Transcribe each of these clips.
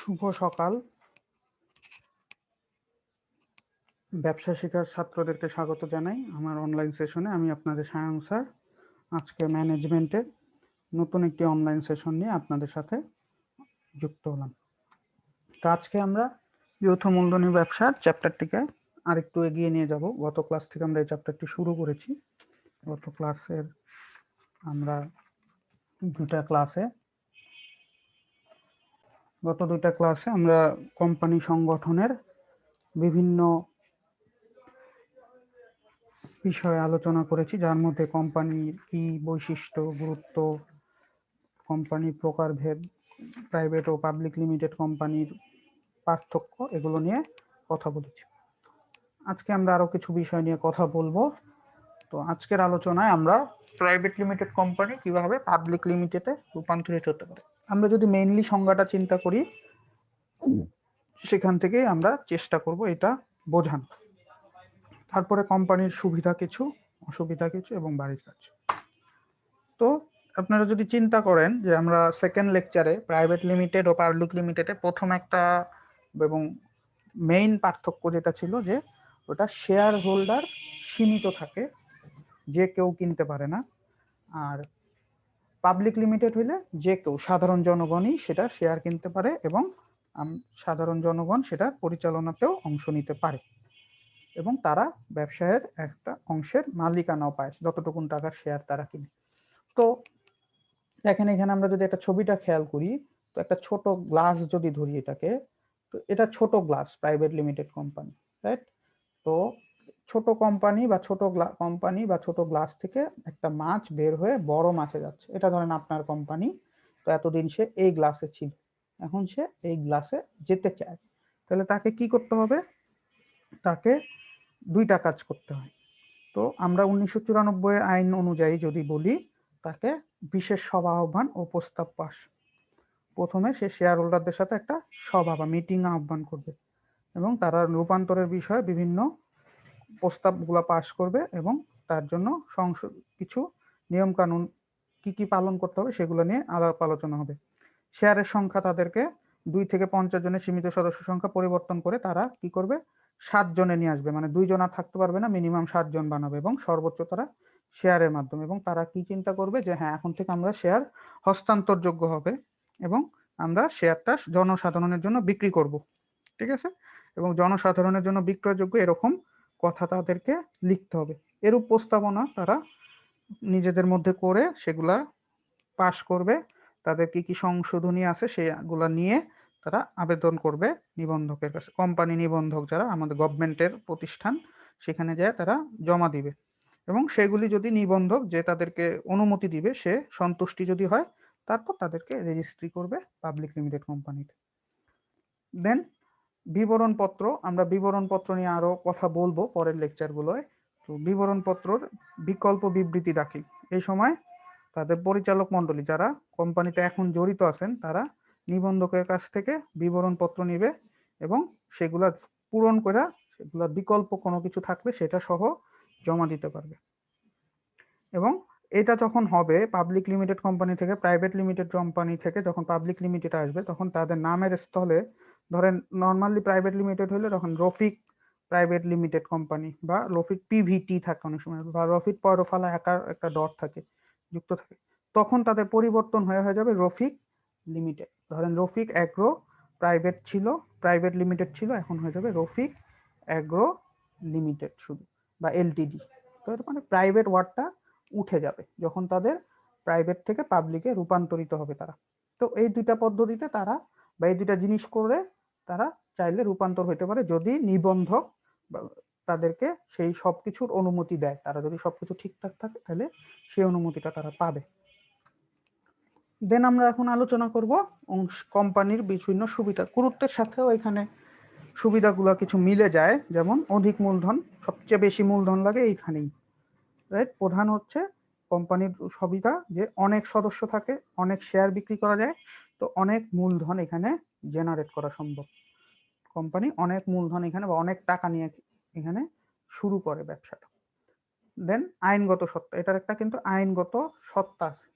শুভ সকাল। ব্যবসা শিখার ছাত্রদেরকে স্বাগত জানাই। আমার অনলাইন সেশনে আমি আপনাদের সায়ং স্যার। আজকে ম্যানেজমেন্টের নতুন একটি অনলাইন সেশন নিয়ে আপনাদের সাথে যুক্ত হলাম। তো আজকে আমরা যৌথ মূলধনী ব্যবসার চ্যাপ্টারটিকে আরেকটু এগিয়ে নিয়ে যাব। গত ক্লাস থেকে আমরা এই চ্যাপ্টারটি শুরু করেছি। গত ক্লাসের আমরা দুটা ক্লাসে গত দুইটা ক্লাসে আমরা কোম্পানি সংগঠনের বিভিন্ন বিষয়ে আলোচনা করেছি, যার মধ্যে কোম্পানির কি বৈশিষ্ট্য, গুরুত্ব কোম্পানির প্রকারভেদ প্রাইভেট ও পাবলিক লিমিটেড কোম্পানির পার্থক্য এগুলো নিয়ে কথা বলেছি। আজকে আমরা আরও কিছু বিষয় নিয়ে কথা বলব। তো আজকের আলোচনায় আমরা প্রাইভেট লিমিটেড কোম্পানি কীভাবে পাবলিক লিমিটেডে রূপান্তরিত হতে পারে। আমরা যদি মেইনলি সংজ্ঞাটা চিন্তা করি সেখান থেকে আমরা চেষ্টা করব এটা বোঝানো। তারপরে কোম্পানির সুবিধা কিছু অসুবিধা কিছু এবং বাড়ির কাজ। তো আপনারা যদি চিন্তা করেন যে আমরা সেকেন্ড লেকচারে প্রাইভেট লিমিটেড ও পাবলিক লিমিটেডে প্রথম একটা এবং মেইন পার্থক্য যেটা ছিল যে ওটা শেয়ার হোল্ডার সীমিত থাকে যে কেউ কিনতে পারে না। আর পাবলিক লিমিটেড হইলে যে কেউ সাধারণ জনগণই সেটা শেয়ার কিনতে পারে এবং সাধারণ জনগণ সেটা পরিচালনাতেও অংশ নিতে পারে। এবং তারা ব্যবসায়ের একটা অংশের মালিকানাও পায়, যতটুকুন টাকার শেয়ার তারা কিনে। তো, দেখেন এখানে আমরা যদি একটা ছবিটা খেয়াল করি, তো একটা ছোট গ্লাস যদি ধরি এটাকে, তো এটা ছোট glass private limited company right তো ছোট কোম্পানি বা ছোট কোম্পানি বা ছোট গ্লাস থেকে একটা মাছ বের হয়ে বড় মাছে যাচ্ছে। এটা ধরেন আপনার কোম্পানি তো এতদিন সে এই গ্লাসে ছিল। এখন সে এই গ্লাসে যেতে চায়। তাহলে তাকে কি করতে হবে? তাকে দুইটা কাজ করতে হয়। তো আমরা উনিশশো চুরানব্বই আইন অনুযায়ী যদি বলি, তাকে বিশেষ সভা আহ্বান ও প্রস্তাব পাস। প্রথমে সে শেয়ার হোল্ডারদের সাথে একটা সভা বা মিটিং আহ্বান করবে এবং তারা রূপান্তরের বিষয়ে বিভিন্ন প্রস্তাবগুলো পাশ করবে এবং তার জন্য সংসদ কিছু নিয়ম কানুন কি কি পালন করতে হবে সেগুলো নিয়ে আলাপ আলোচনা হবে। শেয়ারের সংখ্যা তাদেরকে দুই থেকে পঞ্চাশ জনের সীমিত সদস্য সংখ্যা পরিবর্তন করে তারা কি করবে? সাত জনে নিয়ে আসবে। মানে দুইজন আর থাকতে পারবে না, মিনিমাম সাত জন বানাবে এবং সর্বোচ্চ তারা শেয়ারের মাধ্যমে এবং তারা কি চিন্তা করবে যে হ্যাঁ এখন থেকে আমরা শেয়ার হস্তান্তরযোগ্য হবে এবং আমরা শেয়ারটা জনসাধারণের জন্য বিক্রি করব। ঠিক আছে? এবং জনসাধারণের জন্য বিক্রয়যোগ্য এরকম কথা তাদেরকে লিখতে হবে। এরূপ প্রস্তাবনা তারা নিজেদের মধ্যে করে সেগুলা পাশ করবে। তাদের কি কি সংশোধনী আছে সেগুলা নিয়ে তারা আবেদন করবে নিবন্ধকের কাছে। কোম্পানি নিবন্ধক যারা আমাদের গভর্নমেন্টের প্রতিষ্ঠান, সেখানে যায় তারা জমা দিবে। এবং সেগুলি যদি নিবন্ধক যে তাদেরকে অনুমতি দিবে, সে সন্তুষ্টি যদি হয়, তারপর তাদেরকে রেজিস্ট্রি করবে পাবলিক লিমিটেড কোম্পানিতে দেন বিবরণ পত্র আমরা বিবরণ পত্র নিয়ে আরও কথা বলব পরের লেকচারগুলোয়। তো বিবরণ পত্রর বিকল্প বিবৃতি দাখিল এই সময় তাদের পরিচালক মন্ডলী যারা কোম্পানিতে এখন জড়িত আছেন, তারা নিবন্ধকের কাছ থেকে বিবরণ পত্র নিবে এবং সেগুলা পূরণ করে সেগুলা বিকল্প কোনো কিছু থাকলে সেটা সহ জমা দিতে পারবে। এবং এটা যখন হবে পাবলিক লিমিটেড কোম্পানি থেকে প্রাইভেট লিমিটেড কোম্পানি থেকে যখন পাবলিক লিমিটেড আসবে, তখন তাদের নামের স্থলে ধরেন নর্মালি প্রাইভেট লিমিটেড হলে তখন রফিক প্রাইভেট লিমিটেড কোম্পানি বা রফিক পিভিটি থাকে অনেক সময়, বা রফিক পয়রফালা একার একটা ডট থাকে, যুক্ত থাকে। তখন তাদের পরিবর্তন হয়ে হয়ে যাবে রফিক লিমিটেড ধরেন রফিক অ্যাগ্রো প্রাইভেট ছিল প্রাইভেট লিমিটেড ছিল, এখন হয়ে যাবে রফিক অ্যাগ্রো লিমিটেড শুধু, বা এলটিডি তো এর মানে প্রাইভেট ওয়ার্ডটা উঠে যাবে, যখন তাদের প্রাইভেট থেকে পাবলিকে রূপান্তরিত হবে তারা। তো এই দুইটা পদ্ধতিতে তারা বা এই দুইটা জিনিস করে তারা চাইলে রূপান্তর হইতে পারে যদি নিবন্ধক তাদেরকে সেই সবকিছুর অনুমতি দেয়। তারা যদি সবকিছু ঠিকঠাক থাকে, তাহলে সেই অনুমতিটা তারা পাবে। দেন আমরা এখন আলোচনা করব কোম্পানির বিভিন্ন সুবিধা। গুরুত্বের সাথেও এখানে সুবিধাগুলো কিছু মিলে যায়। যেমন অধিক মূলধন, সবচেয়ে বেশি মূলধন লাগে এইখানেই। রাইট প্রধান হচ্ছে কোম্পানির সুবিধা যে অনেক সদস্য থাকে, অনেক শেয়ার বিক্রি করা যায়। তো অনেক মূলধন এখানে জেনারেট করা সম্ভব। কোম্পানি অনেক মূলধন এখানে বা অনেক টাকা নিয়ে এখানে শুরু করে ব্যবসাটা। দেন আইনগত সত্তা, এটার একটা কিন্তু আইনগত সত্তা আছে।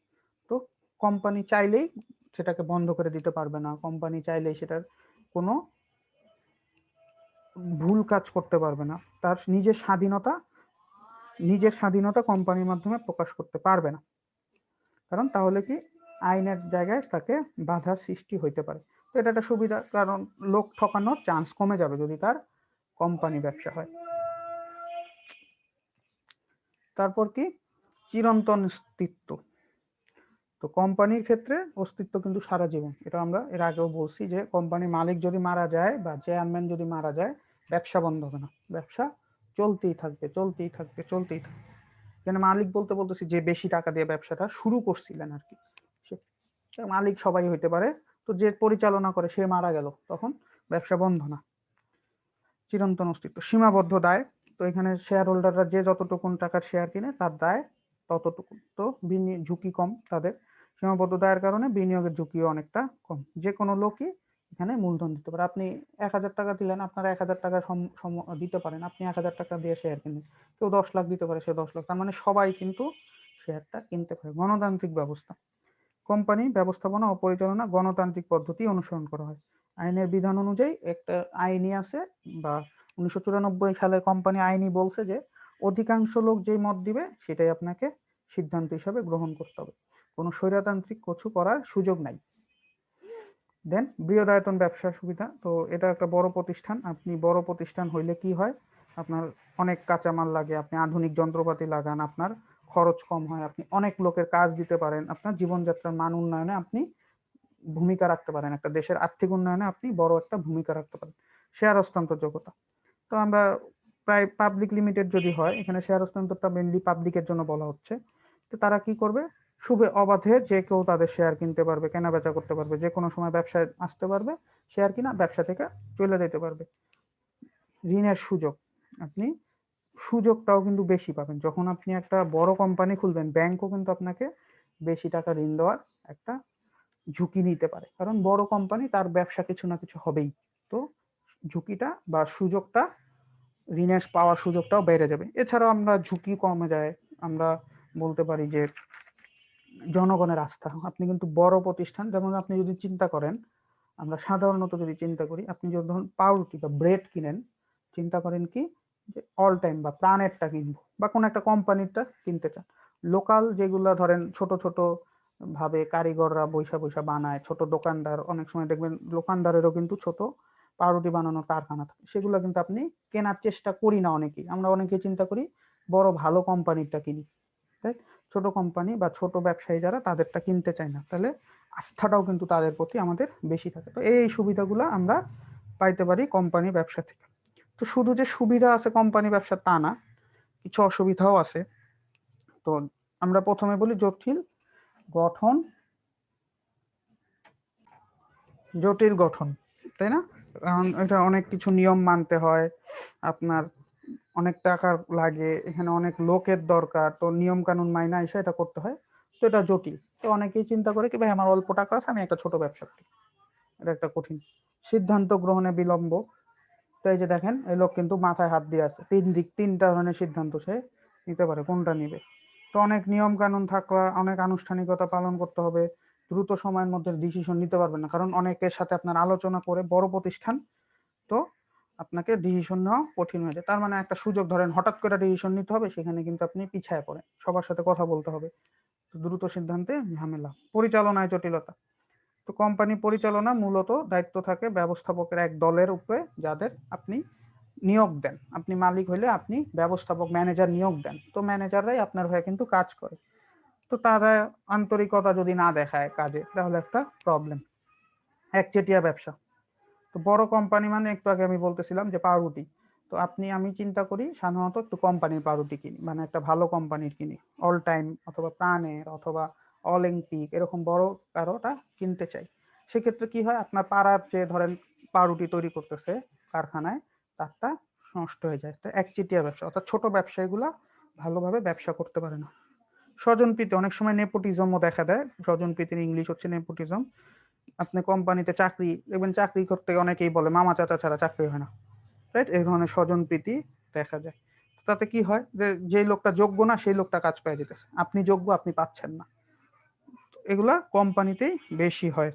তো কোম্পানি চাইলেই সেটাকে বন্ধ করে দিতে পারবে না। কোম্পানি চাইলেই সেটার কোনো ভুল কাজ করতে পারবে না। তার নিজের স্বাধীনতা নিজের স্বাধীনতা কোম্পানির মাধ্যমে প্রকাশ করতে পারবে না। কারণ তাহলে কি আইনের জায়গায় তাকে বাধার সৃষ্টি হইতে পারে। এটা একটা সুবিধা, কারণ লোক ঠকানোর চান্স কমে যাবে যদি তার কোম্পানি ব্যবসা হয়। তারপর কি? চিরন্তন অস্তিত্ব। তো কোম্পানির ক্ষেত্রে অস্তিত্ব কিন্তু সারা জীবন। এটা আমরা এর আগেও বলছি যে কোম্পানির মালিক যদি মারা যায় বা চেয়ারম্যান যদি মারা যায়, ব্যবসা বন্ধ হবে না। ব্যবসা চলতেই থাকবে চলতেই থাকবে চলতেই থাকবে। এখানে মালিক বলতে বলতেছি যে বেশি টাকা দিয়ে ব্যবসাটা শুরু করছিলেন আর কি। মালিক সবাই হইতে পারে তো যে পরিচালনা করে সে মারা গেল, তখন ব্যবসা বন্ধ না। চিরন্তন অস্তিত্ব, সীমাবদ্ধ দায়। তো এখানে শেয়ার হোল্ডাররা যে যতটুকুন টাকার শেয়ার কিনে, তার দায় ততটুকু তো ঝুঁকি কম তাদের। সীমাবদ্ধ দায়ের কারণে বিনিয়োগের ঝুঁকিও অনেকটা কম। যে কোনো লোকই এখানে মূলধন দিতে পারে। আপনি এক হাজার টাকা দিলেন, আপনারা এক হাজার টাকা দিতে পারেন। আপনি এক হাজার টাকা দিয়ে শেয়ার কিনবেন কেউ দশ লাখ দিতে পারে, সে দশ লাখ। তার মানে সবাই কিন্তু শেয়ারটা কিনতে পারে। গণতান্ত্রিক ব্যবস্থা। কোম্পানি ব্যবস্থাপনা ও পরিচালনা গণতান্ত্রিক পদ্ধতি অনুসরণ করা হয়। আইনের বিধান অনুযায়ী একটা আইনি আছে বা উনিশশো চুরানব্বই সালে কোম্পানি আইনি বলছে যে, অধিকাংশ লোক যেই মত দিবে সেটাই আপনাকে সিদ্ধান্ত হিসাবে গ্রহণ করতে হবে। কোনো স্বৈরতান্ত্রিক কিছু করার সুযোগ নাই। দেন বৃহদায়তন ব্যবসা সুবিধা, তো এটা একটা বড় প্রতিষ্ঠান। আপনি বড় প্রতিষ্ঠান হইলে কি হয়? আপনার অনেক কাঁচামাল লাগে, আপনি আধুনিক যন্ত্রপাতি লাগান, আপনার খরচ কম হয়, আপনি অনেক লোকের কাজ দিতে পারেন, আপনার জীবনযাত্রার মান উন্নয়নে আপনি ভূমিকা রাখতে পারেন, একটা দেশের আর্থিক উন্নয়নে আপনি বড় একটা ভূমিকা রাখতে পারেন শেয়ার হস্তান্তর যোগ্যতা। তো আমরা প্রায় পাবলিক লিমিটেড যদি হয়, এখানে শেয়ার হস্তান্তরটা মেনলি পাবলিকের জন্য বলা হচ্ছে, তো তারা কি করবে? শুভে অবাধে যে কেউ তাদের শেয়ার কিনতে পারবে কেনা বেচা করতে পারবে, যে কোনো সময় ব্যবসায় আসতে পারবে শেয়ার কিনা ব্যবসা থেকে চলে যেতে পারবে। ঋণের সুযোগ, আপনি সুযোগটাও কিন্তু বেশি পাবেন। যখন আপনি একটা বড় কোম্পানি খুলবেন ব্যাংকও কিন্তু আপনাকে বেশি টাকা ঋণ দেওয়ার একটা ঝুঁকি নিতে পারে। কারণ বড় কোম্পানি তার ব্যবসা কিছু না কিছু হবেই। তো ঝুঁকিটা বা সুযোগটা, ঋণের পাওয়ার সুযোগটাও বেড়ে যাবে। এছাড়াও আমরা ঝুঁকি কমে যায়। আমরা বলতে পারি যে জনগণের আস্থা। আপনি কিন্তু বড় প্রতিষ্ঠান, যেমন আপনি যদি চিন্তা করেন, আমরা সাধারণত যদি চিন্তা করি, আপনি যদি ধরুন পাউরুটি বা ব্রেড কিনেন, চিন্তা করেন কি অল টাইম বা প্রাণেরটা কিনবো বা কোনো একটা কোম্পানিরটা কিনতে চান। লোকাল যেগুলো ধরেন ছোট ছোট ভাবে কারিগররা বৈশা বৈশা বানায়, ছোট দোকানদার অনেক সময় দেখবেন দোকানদারেরও কিন্তু ছোট পাউরুটি বানানোর কারখানা থাকে। সেগুলো কিন্তু আপনি কেনার চেষ্টা করি না অনেকেই। আমরা অনেকে চিন্তা করি বড় ভালো কোম্পানিটা কিনি তাই ছোট কোম্পানি বা ছোট ব্যবসায়ী যারা তাদেরটা কিনতে চায় না, তাহলে আস্থাটাও কিন্তু তাদের প্রতি আমাদের বেশি থাকে। তো এই সুবিধাগুলো আমরা পাইতে পারি কোম্পানি ব্যবসা থেকে। তো শুধু যে সুবিধা আছে কোম্পানি ব্যবসা তা না, কিছু অসুবিধাও আছে। তো আমরা প্রথমে বলি জটিল গঠন জটিল গঠন, তাই না? এটা অনেক কিছু নিয়ম মানতে হয়, আপনার অনেক টাকা লাগে, এখানে অনেক লোকের দরকার, তো নিয়ম কানুন মাইনা এসে এটা করতে হয়, তো এটা জটিল। তো অনেকেই চিন্তা করে কি, ভাই, আমার অল্প টাকা আছে, আমি একটা ছোট ব্যবসা করি। এটা একটা কঠিন সিদ্ধান্ত গ্রহণে বিলম্ব। তো এই যে দেখেন, এই লোক কিন্তু মাথায় হাত দিয়ে আছে তিন দিক, তিনটা ধরনের সিদ্ধান্ত সে নিতে পারে, কোনটা নিবে? তো অনেক নিয়ম কানুন থাকলে, অনেক আনুষ্ঠানিকতা পালন করতে হবে। দ্রুত সময়ের মধ্যে ডিসিশন নিতে পারবেন না, কারণ অনেকের সাথে আপনার আলোচনা করে বড় প্রতিষ্ঠান, তো আপনাকে ডিসিশন নেওয়া কঠিন হয়ে যায়। তার মানে একটা সুযোগ ধরেন, হঠাৎ করে ডিসিশন নিতে হবে, সেখানে কিন্তু আপনি পিছায় পড়েন। সবার সাথে কথা বলতে হবে। দ্রুত সিদ্ধান্তে ঝামেলা, পরিচালনায় জটিলতা। তো কোম্পানি পরিচালনা মূলত দায়িত্ব থাকে ব্যবস্থাপকের এক দলের উপরে যাদের আপনি নিয়োগ দেন। আপনি মালিক হলে আপনি ব্যবস্থাপক, ম্যানেজার নিয়োগ দেন। তো ম্যানেজাররাই আপনার হয়ে কিন্তু কাজ করে। তো তারা আন্তরিকতা যদি না দেখায় কাজে, তাহলে একটা প্রবলেম একচেটিয়া ব্যবসা। তো বড় কোম্পানি মানে একটু আগে আমি বলতেছিলাম যে পাউরুটি। তো আপনি, আমি চিন্তা করি সাধারণত একটু কোম্পানির পাউরুটি কিনি। মানে একটা ভালো কোম্পানির কিনি। অল টাইম অথবা প্রাণের অথবা অলিম্পিক, এরকম বড় কারোটা কিনতে চাই। সেক্ষেত্রে কি হয়, আপনার পাড়ার যে ধরেন পাউরুটি তৈরি করতেছে কারখানায়, তারটা নষ্ট হয়ে যায়। তো একচিটিয়া ব্যবসা, অর্থাৎ ছোট ব্যবসায়ীগুলা ভালোভাবে ব্যবসা করতে পারে না। স্বজনপ্রীতি অনেক সময় নেপোটিজমও দেখা দেয়। স্বজনপ্রীতির ইংলিশ হচ্ছে নেপোটিজম। আপনি কোম্পানিতে চাকরি দেখবেন চাকরি করতে অনেকেই বলে, মামা চাচা ছাড়া চাকরি হয় না। রাইট এই ধরনের স্বজনপ্রীতি দেখা যায়। তাতে কি হয় যে যে লোকটা যোগ্য না, সেই লোকটা কাজ পেয়ে দিতেছে আপনি যোগ্য, আপনি পাচ্ছেন না। এগুলা কোম্পানিতেই বেশি হয়।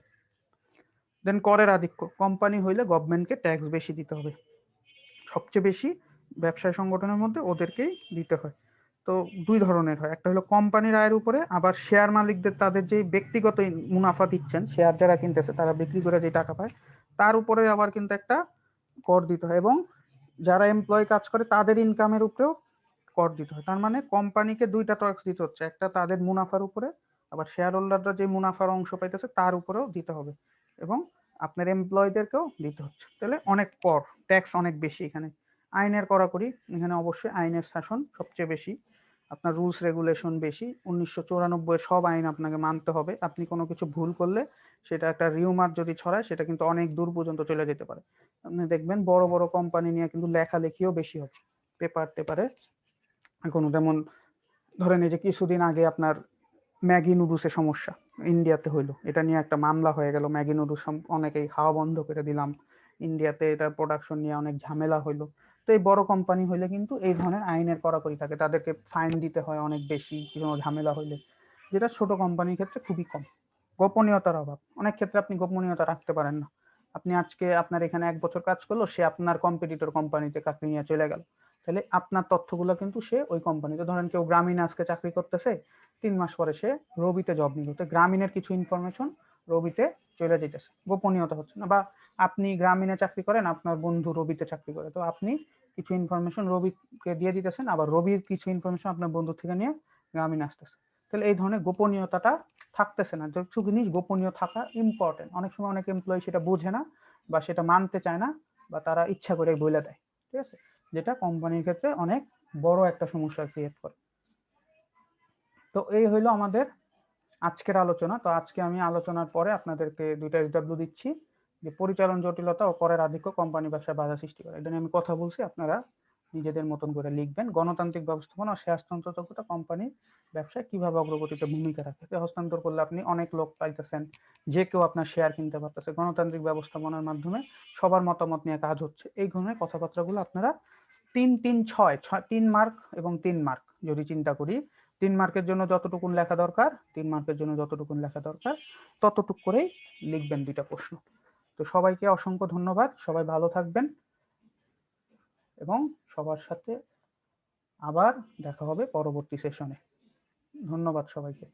দেন করের আধিক্য, কোম্পানি হইলে গভর্নমেন্টকে ট্যাক্স বেশি দিতে হবে। সবচেয়ে বেশি ব্যবসায় সংগঠনের মধ্যে ওদেরকেই দিতে হয়। তো দুই ধরনের হয়, একটা হলো কোম্পানির আয়ের উপরে, আবার শেয়ার মালিকদের তাদের যে ব্যক্তিগত মুনাফা দিচ্ছেন শেয়ার যারা কিনতেছে তারা বিক্রি করে যে টাকা পায়, তার উপরে আবার কিন্তু একটা কর দিতে হয় এবং যারা এমপ্লয় কাজ করে তাদের ইনকামের উপরেও কর দিতে হয়। তার মানে কোম্পানিকে দুইটা ট্যাক্স দিতে হচ্ছে, একটা তাদের মুনাফার উপরে আবার শেয়ার হোল্ডাররা যে মুনাফার অংশ পাইতেছে, তার উপরেও দিতে হবে। এবং আপনার এমপ্লয়ীদেরকেও দিতে হচ্ছে। তাহলে অনেক কর ট্যাক্স অনেক বেশি এখানে। আইনের কড়াকড়ি, এখানে অবশ্যই আইনের শাসন সবচেয়ে বেশি। আপনার রুলস রেগুলেশন বেশি। উনিশশো চৌরানব্বই সব আইন আপনাকে মানতে হবে। আপনি কোনো কিছু ভুল করলে সেটা একটা রিউমার যদি ছড়ায়, সেটা কিন্তু অনেক দূর পর্যন্ত চলে যেতে পারে। আপনি দেখবেন বড় বড় কোম্পানি নিয়ে কিন্তু লেখালেখিও বেশি হবে পেপার টেপারে এখন যেমন ধরেন এই যে কিছুদিন আগে আপনার ম্যাগি নুডলসের সমস্যা ইন্ডিয়াতে হইল। এটা নিয়ে একটা মামলা হয়ে গেল। ম্যাগি নুডলস অনেকেই খাওয়া বন্ধ করে দিলাম। ইন্ডিয়াতে এটার প্রোডাকশন নিয়ে অনেক ঝামেলা হইল। তো এই বড় কোম্পানি হইলে কিন্তু এই ধরনের আইনের কড়াকড়ি থাকে। তাদেরকে ফাইন দিতে হয় অনেক বেশি, কোনো ঝামেলা হইলে। যেটা ছোট কোম্পানির ক্ষেত্রে খুবই কম। গোপনীয়তার অভাব। অনেক ক্ষেত্রে আপনি গোপনীয়তা রাখতে পারেন না। আপনি আজকে আপনার এখানে এক বছর কাজ করল, সে আপনার কম্পিটিটর কোম্পানিতে চাকরি নিয়ে চলে গেল। তাহলে আপনার তথ্যগুলো কিন্তু সে ওই কোম্পানিতে ধরেন কেউ গ্রামীণ আজকে চাকরি করতেছে, তিন মাস পরে সে রবিতে জব নিল। তো গ্রামীণের কিছু ইনফরমেশন রবিতে চলে যেতেছে গোপনীয়তা হচ্ছে না। বা আপনি গ্রামীণে চাকরি করেন, আপনার বন্ধু রবিতে চাকরি করে। তো আপনি কিছু ইনফরমেশন রবিকে দিয়ে দিতেছেন, আবার রবির কিছু ইনফরমেশন আপনার বন্ধুর থেকে নিয়ে গ্রামীণ আসতেছে। তাহলে এই ধরনের গোপনীয়তাটা থাকতেছে না। কিছু জিনিস গোপনীয় থাকা ইম্পর্টেন্ট অনেক সময় অনেক এমপ্লয়ি সেটা বোঝে না, বা সেটা মানতে চায় না, বা তারা ইচ্ছা করে বলে দেয়। ঠিক আছে? যেটা কোম্পানির ক্ষেত্রে অনেক বড় একটা সমস্যা ক্রিয়েট করে। তো এই হইল আমাদের আজকের আলোচনা। তো আজকে আমি আলোচনার পরে আপনাদেরকে দুইটা এসডাব্লিউ দিচ্ছি, যে পরিচালন জটিলতা ও করের আধিক্য কোম্পানি ব্যবসায় বাধা সৃষ্টি করে। এটা আমি কথা বলছি, আপনারা নিজেদের মতন করে লিখবেন। গণতান্ত্রিক ব্যবস্থাপনা ও শেয়ারতন্ত্র দক্ষতা কোম্পানির ব্যবসায় কীভাবে অগ্রগতিতে ভূমিকা রাখে? হস্তান্তর করলে আপনি অনেক লোক পাইতেছেন, যে কেউ আপনার শেয়ার কিনতে পারতেছে। গণতান্ত্রিক ব্যবস্থাপনার মাধ্যমে সবার মতামত নিয়ে কাজ হচ্ছে। এই ধরনের কথাবার্তাগুলো আপনারা তিন তিন, ছয় ছয়, তিন মার্ক এবং তিন মার্ক যদি চিন্তা করি, তিন মার্কের জন্য যতটুকুন লেখা দরকার, তিন মার্কের জন্য যতটুকুন লেখা দরকার, ততটুক করেই লিখবেন দুইটা প্রশ্ন। তো সবাইকে অসংখ্য ধন্যবাদ, সবাই ভালো থাকবেন এবং সবার সাথে আবার দেখা হবে পরবর্তী সেশনে ধন্যবাদ সবাইকে।